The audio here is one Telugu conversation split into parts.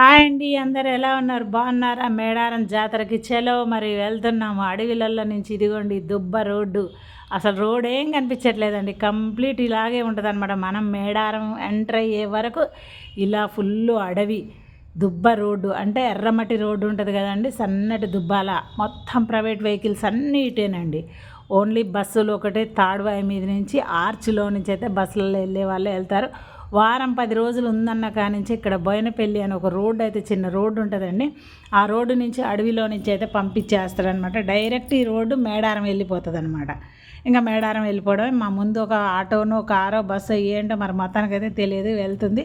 హాయ్ అండి అందరు ఎలా ఉన్నారు? బాగున్నారా? మేడారం జాతరకి చలో మరి వెళ్తున్నాము. అడవిలలో నుంచి ఇదిగోండి దుబ్బ రోడ్డు. అసలు రోడ్ ఏం కనిపించట్లేదండి. కంప్లీట్ ఇలాగే ఉంటుంది అనమాట మనం మేడారం ఎంటర్ అయ్యే వరకు ఇలా ఫుల్ అడవి దుబ్బ రోడ్డు. అంటే ఎర్రమట్టి రోడ్డు ఉంటుంది కదండి సన్నటి దుబ్బాల. మొత్తం ప్రైవేట్ వెహికల్స్ అన్నీ ఇటేనండి. ఓన్లీ బస్సులు ఒకటే తాడువాయి మీద నుంచి ఆర్చ్లో నుంచి అయితే బస్సులలో వెళ్ళే వాళ్ళు వెళ్తారు. వారం పది రోజులు ఉందన్న కానించి ఇక్కడ బోయనపల్లి అని ఒక రోడ్డు అయితే చిన్న రోడ్డు ఉంటుందండి. ఆ రోడ్డు నుంచి అడవిలో నుంచి అయితే పంపించేస్తారనమాట డైరెక్ట్ ఈ రోడ్డు మేడారం వెళ్ళిపోతుంది అనమాట ఇంకా మేడారం వెళ్ళిపోవడం మా ముందు ఒక ఆటోను కారో బస్సు ఏంటో మరి మొత్తానికైతే తెలియదు వెళ్తుంది.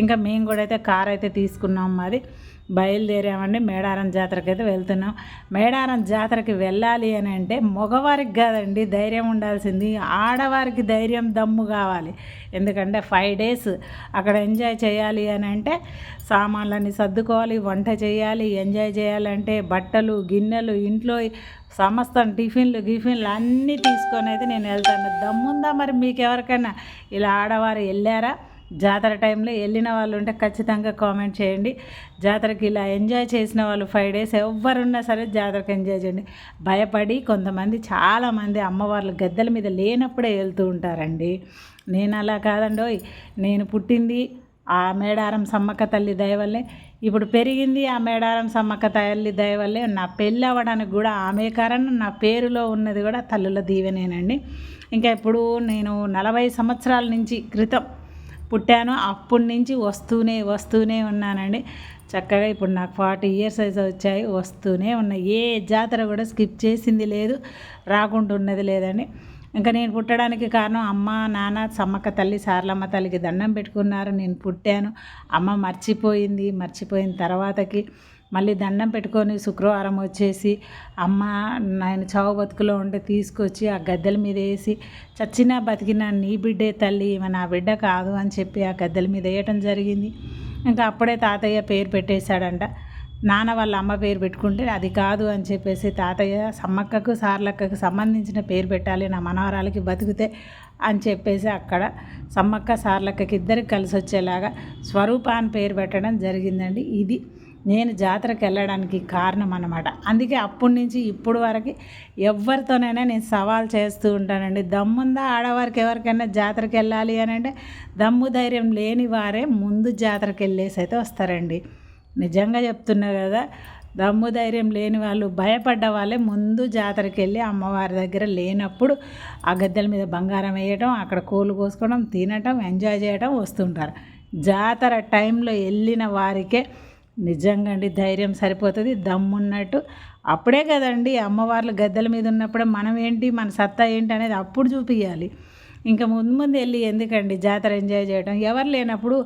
ఇంకా మేము కూడా అయితే కార్ అయితే తీసుకున్నాం మాది. బయలుదేరామండి. మేడారం జాతరకి అయితే వెళ్తున్నాం. మేడారం జాతరకి వెళ్ళాలి అని అంటే మగవారికి కాదండి ధైర్యం ఉండాల్సింది. ఆడవారికి ధైర్యం దమ్ము కావాలి. ఎందుకంటే ఫైవ్ డేస్ అక్కడ ఎంజాయ్ చేయాలి అని అంటే సామాన్లన్నీ సర్దుకోవాలి వంట చేయాలి ఎంజాయ్ చేయాలంటే బట్టలు గిన్నెలు ఇంట్లో సమస్తం టిఫిన్లు గిఫిన్లు అన్నీ తీసుకొని అయితే నేను వెళ్తాను. దమ్ముందా మరి మీకు ఎవరికైనా ఇలా ఆడవారు వెళ్ళారా? జాతర టైంలో వెళ్ళిన వాళ్ళు ఉంటే ఖచ్చితంగా కామెంట్ చేయండి. జాతరకి ఇలా ఎంజాయ్ చేసిన వాళ్ళు ఫైవ్ డేస్ ఎవరున్నా సరే జాతరకు ఎంజాయ్ చేయండి. భయపడి కొంతమంది చాలామంది అమ్మవార్లు గద్దెల మీద లేనప్పుడే వెళ్తూ ఉంటారండి. నేను అలా కాదండోయ్. నేను పుట్టింది ఆ మేడారం సమ్మక్క తల్లి దయవల్లే ఇప్పుడు పెరిగింది ఆ మేడారం సమ్మక్క తల్లి దయవల్లే నా పెళ్ళి అవ్వడానికి కూడా ఆమె కారణం నా పేరులో ఉన్నది కూడా తల్లుల దీవెనేనండి. ఇంకా ఇప్పుడు నేను నలభై సంవత్సరాల నుంచి క్రితం పుట్టాను అప్పటి నుంచి వస్తూనే వస్తూనే ఉన్నానండి. చక్కగా ఇప్పుడు నాకు ఫార్టీ ఇయర్స్ అయితే వచ్చాయి వస్తూనే ఉన్నాయి. ఏ జాతర కూడా స్కిప్ చేసింది లేదు రాకుండా ఉన్నది లేదండి. ఇంకా నేను పుట్టడానికి కారణం అమ్మ నాన్న సమ్మక్క తల్లి సార్లమ్మ తల్లికి దండం పెట్టుకున్నారు. నేను పుట్టాను అమ్మ మర్చిపోయింది మర్చిపోయిన తర్వాతకి మళ్ళీ దండం పెట్టుకొని శుక్రవారం వచ్చేసి అమ్మ నేను చావు బతుకులో ఉంటే తీసుకొచ్చి ఆ గద్దెల మీద వేసి చచ్చినా బతికినా నీ బిడ్డే తల్లి ఈమె నా బిడ్డ కాదు అని చెప్పి ఆ గద్దెల మీద వేయటం జరిగింది. ఇంకా అప్పుడే తాతయ్య పేరు పెట్టేశాడంట. నాన్న వాళ్ళ అమ్మ పేరు పెట్టుకుంటే అది కాదు అని చెప్పేసి తాతయ్య సమ్మక్కకు సార్లక్కకు సంబంధించిన పేరు పెట్టాలి నా మనవరాలకి బతికితే అని చెప్పేసి అక్కడ సమ్మక్క సార్లక్కకి ఇద్దరికి కలిసి వచ్చేలాగా స్వరూప అని పేరు పెట్టడం జరిగిందండి. ఇది నేను జాతరకు వెళ్ళడానికి కారణం అనమాట అందుకే అప్పటి నుంచి ఇప్పుడు వరకు ఎవరితోనైనా నేను సవాల్ చేస్తూ ఉంటానండి. దమ్ముందా ఆడవారికి ఎవరికైనా జాతరకు వెళ్ళాలి అని అంటే దమ్ము ధైర్యం లేని వారే ముందు జాతరకు వెళ్ళేసి అయితే వస్తారండి. నిజంగా చెప్తున్నా కదా దమ్ము ధైర్యం లేని వాళ్ళు భయపడ్డ వాళ్ళే ముందు జాతరకి వెళ్ళి అమ్మవారి దగ్గర లేనప్పుడు ఆ గద్దెల మీద బంగారం వేయటం అక్కడ కోళ్ళు కోసుకోవడం తినటం ఎంజాయ్ చేయడం వస్తుంటారు. జాతర టైంలో వెళ్ళిన వారికే నిజంగా అండి ధైర్యం సరిపోతుంది దమ్మున్నట్టు. అప్పుడే కదండి అమ్మవార్లు గద్దెల మీద ఉన్నప్పుడే మనం ఏంటి మన సత్తా ఏంటి అనేది అప్పుడు చూపించాలి ఇంకా ముందు ముందు వెళ్ళి ఎందుకండి జాతర ఎంజాయ్ చేయడం ఎవరు లేనప్పుడు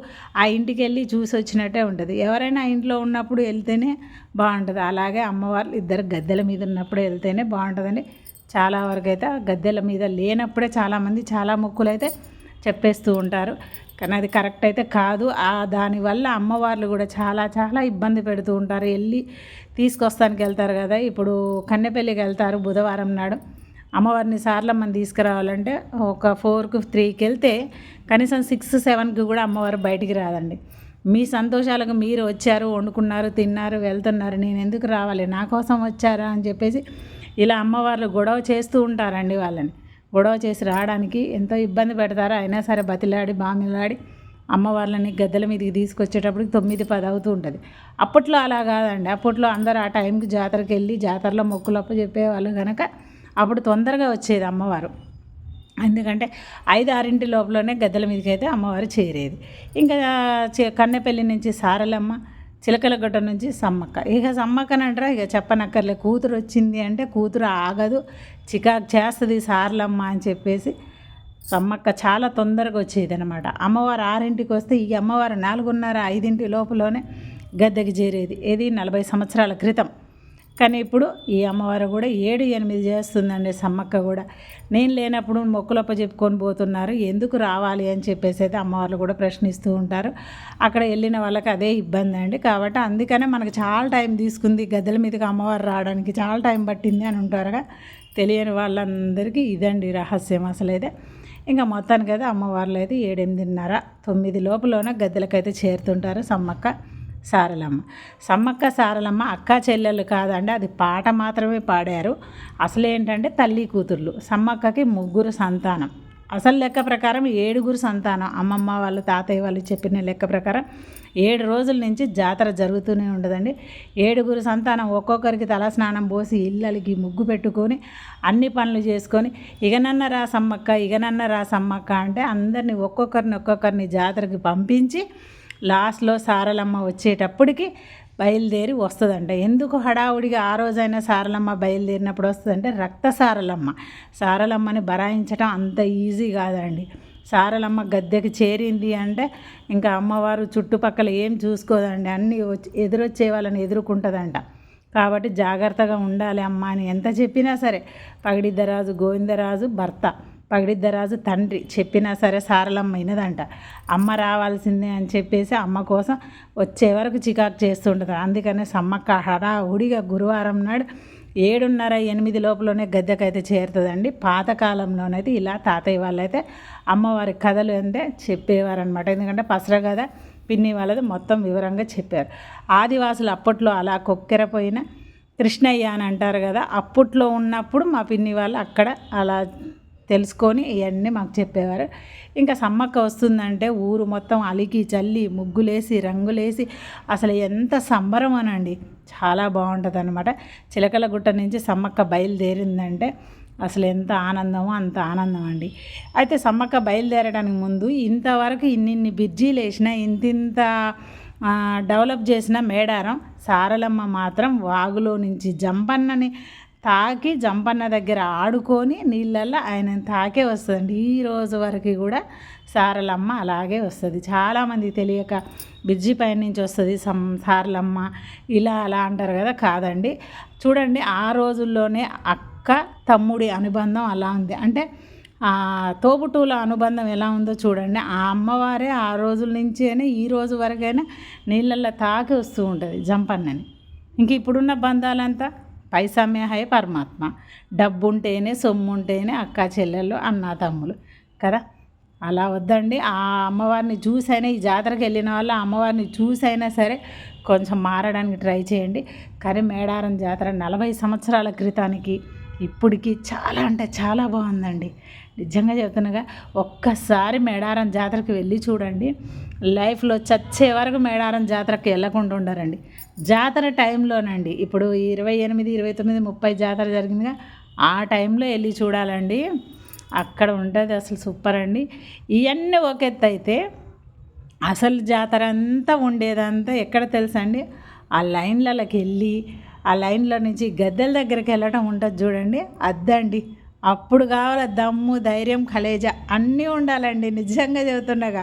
ఆ ఇంటికి వెళ్ళి చూసి వచ్చినట్టే ఉంటుంది. ఎవరైనా ఇంట్లో ఉన్నప్పుడు వెళ్తేనే బాగుంటుంది. అలాగే అమ్మవార్లు ఇద్దరు గద్దెల మీద ఉన్నప్పుడు వెళ్తేనే బాగుంటుందండి. చాలా వరకు అయితే గద్దెల మీద లేనప్పుడే చాలామంది చాలా మొక్కులు అయితే చెప్పేస్తూ ఉంటారు. కానీ అది కరెక్ట్ అయితే కాదు. ఆ దానివల్ల అమ్మవార్లు కూడా చాలా చాలా ఇబ్బంది పెడుతూ ఉంటారు. వెళ్ళి తీసుకొస్తానికి వెళ్తారు కదా. ఇప్పుడు కన్నెపల్లికి వెళ్తారు బుధవారం నాడు. అమ్మవారిని సార్లమ్మని తీసుకురావాలంటే ఒక ఫోర్కి త్రీకి వెళ్తే కనీసం సిక్స్ సెవెన్కి కూడా అమ్మవారు బయటికి రాదండి. మీ సంతోషాలకు మీరు వచ్చారు వండుకున్నారు తిన్నారు వెళ్తున్నారు. నేను ఎందుకు రావాలి? నా కోసం వచ్చారా? అని చెప్పేసి ఇలా అమ్మవార్లు గొడవ చేస్తూ ఉంటారండి వాళ్ళని. గొడవ చేసి రావడానికి ఎంతో ఇబ్బంది పెడతారో అయినా సరే బతిలాడి బామిలాడి అమ్మవార్లని గద్దెల మీదకి తీసుకొచ్చేటప్పటికి తొమ్మిది పది అవుతూ ఉంటుంది. అప్పట్లో అలా కాదండి. అప్పట్లో అందరూ ఆ టైంకి జాతరకి వెళ్ళి జాతరలో మొక్కులప్ప చెప్పేవాళ్ళు కనుక అప్పుడు తొందరగా వచ్చేది అమ్మవారు. ఎందుకంటే ఐదు ఆరింటి లోపలనే గద్దెల మీదకి అయితే అమ్మవారు చేరేది. ఇంకా కన్నెపల్లి నుంచి సారలమ్మ చిలకలగడ్డ నుంచి సమ్మక్క. ఇక సమ్మక్కనంటారా ఇక చెప్పనక్కర్లే. కూతురు వచ్చింది అంటే కూతురు ఆగదు. చికాకు చేస్తుంది సార్లమ్మ అని చెప్పేసి సమ్మక్క చాలా తొందరగా వచ్చేది అనమాట అమ్మవారు ఆరింటికి వస్తే ఈ అమ్మవారు నాలుగున్నర ఐదింటి లోపలనే గద్దెకి చేరేది. ఏది? నలభై సంవత్సరాల క్రితం. కానీ ఇప్పుడు ఈ అమ్మవారు కూడా ఏడు ఎనిమిది చేస్తుందండి సమ్మక్క కూడా. నేను లేనప్పుడు మొక్కులప్ప చెప్పుకొని పోతున్నారు ఎందుకు రావాలి అని చెప్పేసి అయితే అమ్మవార్లు కూడా ప్రశ్నిస్తూ ఉంటారు. అక్కడ వెళ్ళిన వాళ్ళకి అదే ఇబ్బంది అండి. కాబట్టి అందుకనే మనకు చాలా టైం తీసుకుంది గద్దెల మీదకి అమ్మవారు రావడానికి చాలా టైం పట్టింది అని ఉంటారుగా. తెలియని వాళ్ళందరికీ ఇదండి రహస్యం అసలు అయితే ఇంకా మొత్తానికి అయితే అమ్మవార్లు అయితే ఏడెనిమిదిన్నర తొమ్మిది లోపలనే గద్దెలకైతే చేరుతుంటారు సమ్మక్క. సారలమ్మ. సమ్మక్క సారలమ్మ అక్క చెల్లెలు కాదండి అది పాట మాత్రమే పాడారు. అసలు ఏంటంటే తల్లి కూతుర్లు సమ్మక్కకి ముగ్గురు సంతానం. అసలు లెక్క ప్రకారం ఏడుగురు సంతానం. అమ్మమ్మ వాళ్ళు తాతయ్య వాళ్ళు చెప్పిన లెక్క ప్రకారం ఏడు రోజుల నుంచి జాతర జరుగుతూనే ఉండదండి. ఏడుగురు సంతానం ఒక్కొక్కరికి తల స్నానం పోసి ఇళ్ళకి ముగ్గు పెట్టుకొని అన్ని పనులు చేసుకొని ఇగనన్న రా సమ్మక్క ఇగనన్న రా సమ్మక్క అంటే అందరినీ ఒక్కొక్కరిని ఒక్కొక్కరిని జాతరకి పంపించి లాస్ట్లో సారలమ్మ వచ్చేటప్పటికి బయలుదేరి వస్తుందంట. ఎందుకు హడావుడిగా ఆ రోజైనా సారలమ్మ బయలుదేరినప్పుడు వస్తుందంటే రక్త సారలమ్మ. సారలమ్మని బరాయించడం అంత ఈజీ కాదండి. సారలమ్మ గద్దెకి చేరింది అంటే ఇంకా అమ్మవారు చుట్టుపక్కల ఏం చూసుకోదండి. అన్నీ వచ్చి ఎదురొచ్చే వాళ్ళని ఎదుర్కొంటుందంట. కాబట్టి జాగ్రత్తగా ఉండాలి అమ్మ అని ఎంత చెప్పినా సరే. పగిడిద్దరాజు గోవిందరాజు భర్త. పగిడిద్దరాజు తండ్రి చెప్పినా సరే సారలమ్మ అయినదంట అమ్మ రావాల్సిందే అని చెప్పేసి అమ్మ కోసం వచ్చే వరకు చికాకు చేస్తుంటుంది. అందుకనే సమ్మక్క హడావుడిగా గురువారం నాడు ఏడున్నర ఎనిమిది లోపలనే గద్దెకైతే చేరుతుందండి. పాతకాలంలోనైతే ఇలా తాతయ్య వాళ్ళైతే అమ్మవారి కథలు అంటే చెప్పేవారనమాట ఎందుకంటే పసర కథ పిన్ని వాళ్ళది మొత్తం వివరంగా చెప్పారు. ఆదివాసులు అప్పట్లో అలా కొక్కెరపోయిన కృష్ణయ్య అని అంటారు కదా అప్పట్లో ఉన్నప్పుడు మా పిన్ని వాళ్ళు అక్కడ అలా తెలుసుకొని ఇవన్నీ మాకు చెప్పేవారు. ఇంకా సమ్మక్క వస్తుందంటే ఊరు మొత్తం అలికి చల్లి ముగ్గులేసి రంగులేసి అసలు ఎంత సంబరం అనండి. చాలా బాగుంటుంది అనమాట చిలకల గుట్ట నుంచి సమ్మక్క బయలుదేరిందంటే అసలు ఎంత ఆనందమో అంత ఆనందం అండి అయితే సమ్మక్క బయలుదేరడానికి ముందు ఇంతవరకు ఇన్నిన్ని బిర్జీలు వేసిన ఇంతింత డెవలప్ చేసిన మేడారం సారలమ్మ మాత్రం వాగులో నుంచి జంపన్నని తాకి జంపన్న దగ్గర ఆడుకొని నీళ్ళల్లో ఆయన తాకే వస్తుందండి. ఈ రోజు వరకు కూడా సారలమ్మ అలాగే వస్తుంది. చాలామంది తెలియక బిజ్జి పైన నుంచి వస్తుంది సం సారలమ్మ ఇలా అలా అంటారు కదా కాదండి. చూడండి ఆ రోజుల్లోనే అక్క తమ్ముడి అనుబంధం అలా ఉంది. అంటే తోబుటూల అనుబంధం ఎలా ఉందో చూడండి. ఆ అమ్మవారే ఆ రోజుల నుంచి అయినా ఈ రోజు వరకైనా నీళ్ళల్లో తాకి వస్తూ ఉంటుంది జంపన్నని. ఇంక ఇప్పుడున్న బంధాలంతా పైసమ్య హై పరమాత్మ. డబ్బు ఉంటేనే సొమ్ము ఉంటేనే అక్క చెల్లెళ్ళు అన్న తమ్ములు. కదా? అలా వద్దండి. ఆ అమ్మవారిని చూసైనా ఈ జాతరకి వెళ్ళిన వాళ్ళు అమ్మవారిని చూసైనా సరే కొంచెం మారడానికి ట్రై చేయండి. కానీ మేడారం జాతర నలభై సంవత్సరాల క్రితానికి ఇప్పటికి చాలా అంటే చాలా బాగుందండి. నిజంగా చెప్తున్నాగా ఒక్కసారి మేడారం జాతరకి వెళ్ళి చూడండి. లైఫ్లో చచ్చే వరకు మేడారం జాతరకి వెళ్ళకుండా ఉండరండి. జాతర టైంలోనండి ఇప్పుడు ఇరవై ఎనిమిది ఇరవై తొమ్మిది ముప్పై జాతర జరిగిందిగా ఆ టైంలో వెళ్ళి చూడాలండి. అక్కడ ఉంటుంది అసలు సూపర్ అండి. ఇవన్నీ ఒక ఎత్తు అయితే అసలు జాతర అంతా ఉండేదంతా ఎక్కడ తెలుసండి ఆ లైన్లలోకి వెళ్ళి ఆ లైన్లో నుంచి గద్దెల దగ్గరికి వెళ్ళడం ఉంటుంది చూడండి. అద్దండి. అప్పుడు కావాలి దమ్ము ధైర్యం కలేజ అన్నీ ఉండాలండి. నిజంగా చెబుతుండగా.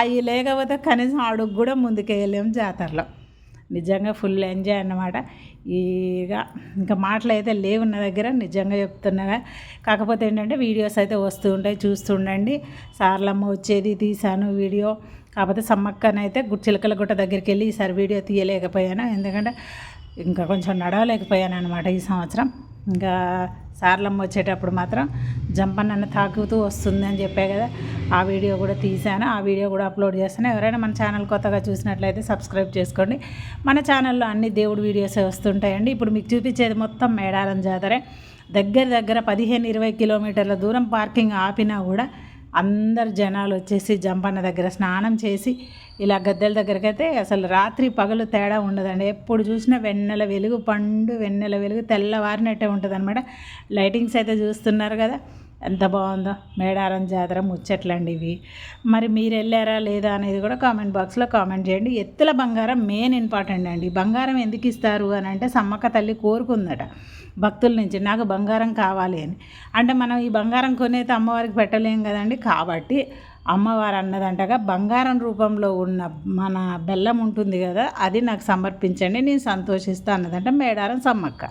అవి లేకపోతే కనీసం అడుగు కూడా ముందుకెళ్ళలేము జాతరలో. నిజంగా ఫుల్ ఎంజాయ్ అన్నమాట. ఇక ఇంకా మాటలు అయితే లేవు నా దగ్గర నిజంగా చెప్తున్నాగా. కాకపోతే ఏంటంటే వీడియోస్ అయితే వస్తూ ఉంటాయి చూస్తుండండి సార్లమ్మ వచ్చేది తీశాను వీడియో. కాకపోతే సమ్మక్కనైతే గుచ్చిలకల గుట్ట దగ్గరికి వెళ్ళి ఈసారి వీడియో తీయలేకపోయాను. ఎందుకంటే ఇంకా కొంచెం నడవలేకపోయాను అనమాట ఈ సంవత్సరం. ఇంకా సార్లమ్మ వచ్చేటప్పుడు మాత్రం జంపన్న తాకుతూ వస్తుంది అని చెప్పే కదా ఆ వీడియో కూడా తీశాను. ఆ వీడియో కూడా అప్లోడ్ చేస్తాను. ఎవరైనా మన ఛానల్ కొత్తగా చూసినట్లయితే సబ్స్క్రైబ్ చేసుకోండి. మన ఛానల్లో అన్ని దేవుడు వీడియోస్ వస్తుంటాయండి. ఇప్పుడు మీకు చూపించేది మొత్తం మేడారం జాతరే. దగ్గర దగ్గర పదిహేను ఇరవై కిలోమీటర్ల దూరం పార్కింగ్ ఆపినా కూడా అందరు జనాలు వచ్చేసి జంపన్న దగ్గర స్నానం చేసి ఇలా గద్దెల దగ్గరికి అయితే అసలు రాత్రి పగలు తేడా ఉండదండి. ఎప్పుడు చూసినా వెన్నెల వెలుగు పండు వెన్నెల వెలుగు తెల్లవారినట్టే ఉంటుంది అనమాట లైటింగ్స్ అయితే చూస్తున్నారు కదా ఎంత బాగుందో. మేడారం జాతర ముచ్చట్లండి ఇవి. మరి మీరు వెళ్ళారా లేదా అనేది కూడా కామెంట్ బాక్స్లో కామెంట్ చేయండి. ఎత్తుల బంగారం మెయిన్ ఇంపార్టెంట్ అండి. బంగారం ఎందుకు ఇస్తారు అని అంటే సమ్మక్క తల్లి కోరుకుందట భక్తుల నుంచి నాకు బంగారం కావాలి అని. అంటే మనం ఈ బంగారం కొనేది అమ్మవారికి పెట్టలేం కదండి. కాబట్టి అమ్మవారు అన్నదంటగా బంగారం రూపంలో ఉన్న మన బెల్లం ఉంటుంది కదా అది నాకు సమర్పించండి నేను సంతోషిస్తాను అన్నదంట మేడారం సమ్మక్క.